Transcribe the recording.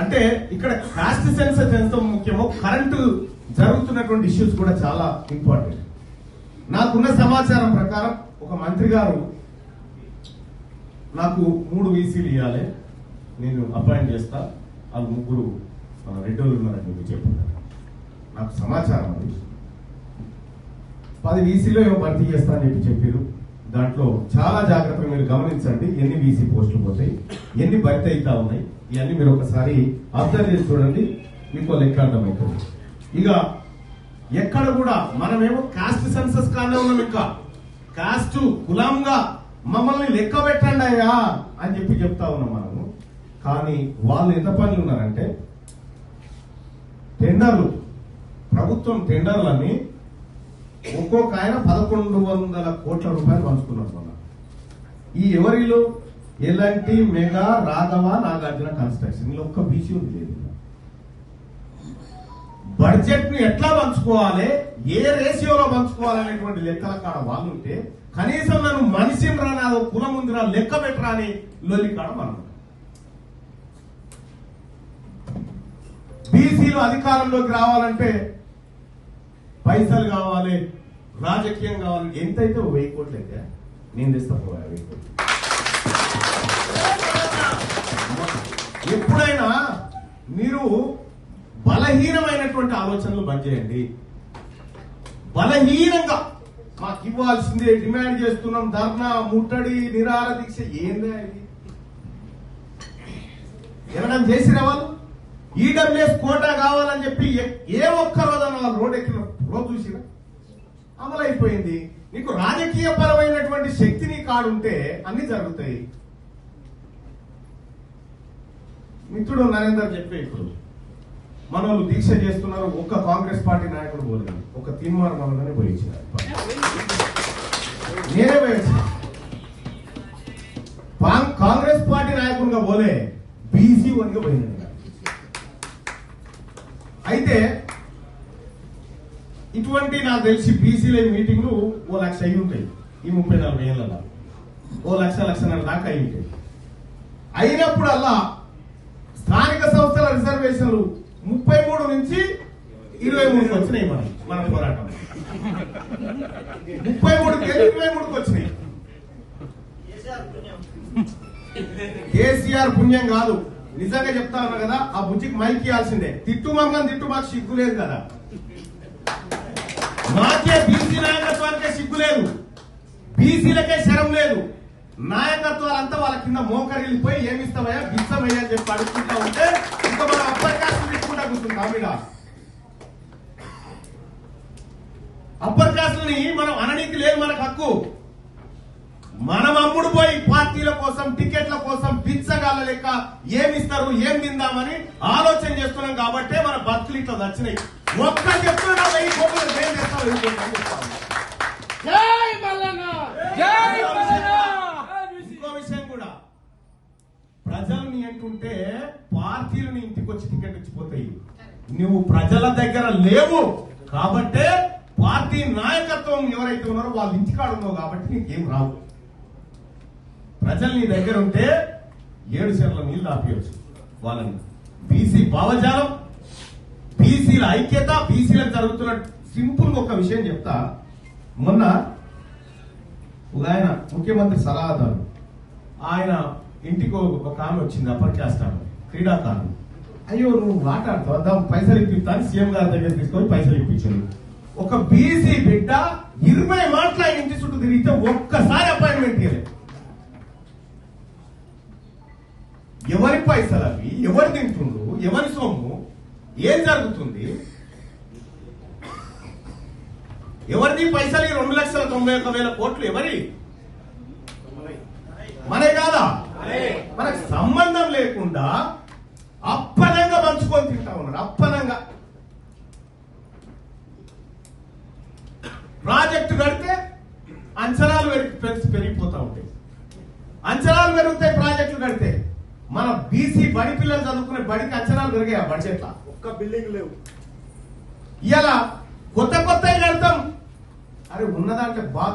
అంటే ఇక్కడ cost sensor ఎంత ముఖ్యమో కరెంటు జరుగుతున్నటువంటి ఇష్యూస్ కూడా చాలా ఇంపార్టెంట్ నాకున్న సమాచారం ప్రకారం ఒక మంత్రి గారు నాకు మూడు వీసీలు ఇవ్వాలి నేను అపాయింట్ చేస్తా. వాళ్ళు ముగ్గురు మన రెడ్డోళ్ళు ఉన్నారని చెప్పి చెప్పారు నాకు సమాచారం అది. పది వీసీలో ఏమో భర్తీ చేస్తా అని చెప్పి చెప్పారు దాంట్లో చాలా జాగ్రత్తగా మీరు గమనించండి ఎన్ని వీసీ పోస్టులు పోతాయి ఎన్ని భర్తీ అవుతా ఉన్నాయి ఇవన్నీ మీరు ఒకసారి అబ్జర్వ్ చేసి చూడండి మీకు లెక్క అర్థమవుతుంది ఇక ఎక్కడ కూడా మనమేమో కాస్ట్ సెన్సస్ కానే ఉన్నాం ఇంకా. కాస్ట్ కులంగా మమ్మల్ని లెక్క పెట్టండి అయ్యా అని చెప్పి చెప్తా ఉన్నాం మనము. కానీ వాళ్ళు ఎంత పనులు ఉన్నారంటే టెండర్లు ప్రభుత్వం టెండర్లని ఒక్కొక్క ఆయన పదకొండు వందల కోట్ల రూపాయలు పంచుకున్నారు మొన్న. ఈ ఎవరిలో? ఎలాంటి మెగా రాఘవ నాగార్జున కన్స్ట్రక్షన్ ఇలా ఒక్క బీసీ ఉంది లేదు బడ్జెట్ని ఎట్లా పంచుకోవాలి? ఏ రేషియోలో పంచుకోవాలనేటువంటి లెక్కల కాడ వాళ్ళు ఉంటే కనీసం నన్ను మనిషిని రా నా కులం ఉందిరా లెక్క పెట్టరా అని లొల్లి కాడ మనం బీసీలు అధికారంలోకి రావాలంటే పైసలు కావాలి రాజకీయం కావాలి ఎంతైతే ఓ వెయ్యి కోట్లు అయితే నేను తెస్తా వెయ్యి కోట్లు. ఎప్పుడైనా మీరు బలహీనమైనటువంటి ఆలోచనలు బంద్ చేయండి. బలహీనంగా మాకు ఇవ్వాల్సిందే డిమాండ్ చేస్తున్నాం ధర్నా ముట్టడి నిరాహార దీక్ష ఏందే ఇది? ఎవరైనా చేసిరా వాళ్ళు? ఈడబ్ల్యూఎస్ కోటా కావాలని చెప్పి ఏ- ఏ ఒక్క వాళ్ళు రోడ్ ఎక్కిన రోజు చూసిన అమలైపోయింది. నీకు రాజకీయ పరమైనటువంటి శక్తి నీ కాడుంటే అన్ని జరుగుతాయి. మిత్రుడు నరేందర్ చెప్పే ఇప్పుడు మన వాళ్ళు దీక్ష చేస్తున్నారు ఒక్క కాంగ్రెస్ పార్టీ నాయకుడు పోలేదు. ఒక తీర్మానం మనలోనే పోయించినారు. నేనే కాంగ్రెస్ పార్టీ నాయకుడిగా పోలే బీసీ వన్గా పోయింది అయితే ఇటువంటి నాకు తెలిసి బీసీల మీటింగ్లు ఓ లక్ష అయి ఉంటాయి. ఈ ముప్పై నలభై ఏళ్ళలో ఓ లక్ష లక్షన్నర దాకా అయి ఉంటాయి. అయినప్పుడల్లా స్థానిక సంస్థల రిజర్వేషన్లు ముప్పై మూడు నుంచి ఇరవై మూడుకి వచ్చినాయి మన మన పోరాటం. ముప్పై మూడుకి వెళ్ళి ఇరవై మూడుకి వచ్చినాయి? కేసీఆర్ పుణ్యం కాదు. నిజంగా చెప్తా ఉన్నా కదా ఆ బుజ్జికి మైక్ ఇవ్వాల్సిందే. తిట్టు మమ్మల్ని తిట్టు మాకు సిగ్గు లేదు కదా. మాకే బీసీ నాయకత్వానికే సిగ్గు లేదు. బీసీలకే శరం లేదు. నాయకత్వాలంతా వాళ్ళ కింద మోకరిల్లిపోయి ఏమిస్తావయ్యా బిచ్చమయ్యా అని చెప్పి అడుగుతుంటా ఉంటే ఇంకా మనం అప్పటికాసం తీసుకుంటా కూర్చుంటాం మీద అప్పర్ మనం అననీకి లేదు మనకు హక్కు. మనం అమ్ముడు పోయి పార్టీల కోసం కోసం లెక్క ఏమిస్తారు ఏం తిందామని ఆలోచన చేస్తున్నాం కాబట్టే మన బతుకులు ఇట్లా నచ్చినాయి. ఒక్క చెప్తున్నా వెయ్యి కోట్లు ఏం చేస్తాం ఇంకో విషయం కూడా. ప్రజల్ని అంటుంటే పార్టీలు నీ ఇంటికి వచ్చి టికెట్ ఇచ్చిపోతాయి. నువ్వు ప్రజల దగ్గర లేవు కాబట్టే పార్టీ నాయకత్వం ఎవరైతే ఉన్నారో వాళ్ళ ఇంటికాడ ఉన్నావు కాబట్టి నీకేం రావు. ప్రజలు నీ దగ్గర ఉంటే ఏడు సెర్ల నీళ్ళు ఆపేయచ్చు. వాళ్ళని బీసీ భావజాలం బీసీల ఐక్యత బీసీలకు జరుగుతున్న సింపుల్ ఒక విషయం చెప్తా. మొన్న ఒక ఆయన ముఖ్యమంత్రి సలహాదారు. ఆయన ఇంటికి ఒక ఆమె వచ్చింది అప్పర్ క్యాస్ట్ ఆమె క్రీడాకారులు అయ్యో నువ్వు మాట్లాడుతావు? దాని పైసలు ఇప్పిస్తా అని సీఎం గారి దగ్గర తీసుకొని పైసలు ఇప్పించాడు. ఒక బీసీ బిడ్డ ఇరవై మాటలు ఆయన ఇంటి చుట్టూ తిరిగితే ఒక్కసారి అపాయింట్మెంట్ ఇవ్వలేదు ఎవరి పైసలు అవి? ఎవరు తింటుండ్రు? ఎవరి సొమ్ము? ఏం జరుగుతుంది? ఎవరిది? పైసలు ఈ రెండు లక్షల తొంభై ఒక్క వేల కోట్లు ఎవరి? మనే కాదా? మనకు సంబంధం లేకుండా అప్పనంగా పంచుకొని తింటా ఉన్నారు. అప్పనంగా. ప్రాజెక్టు కడితే అంచనాలు పెరిగి- పెరిగి- పెరిగిపోతా ఉంటాయి అంచనాలు పెరుగుతాయి ప్రాజెక్టులు కడితే మన బీసీ బడి పిల్లలు చదువుకునే బడికి అంచనాలు పెరిగాయి బడ్జెట్ ఒక్క బిల్డింగ్ లేవు. ఇలా కొత్త కొత్త కడతాం. అరే ఉన్నదాంట్లో బాగా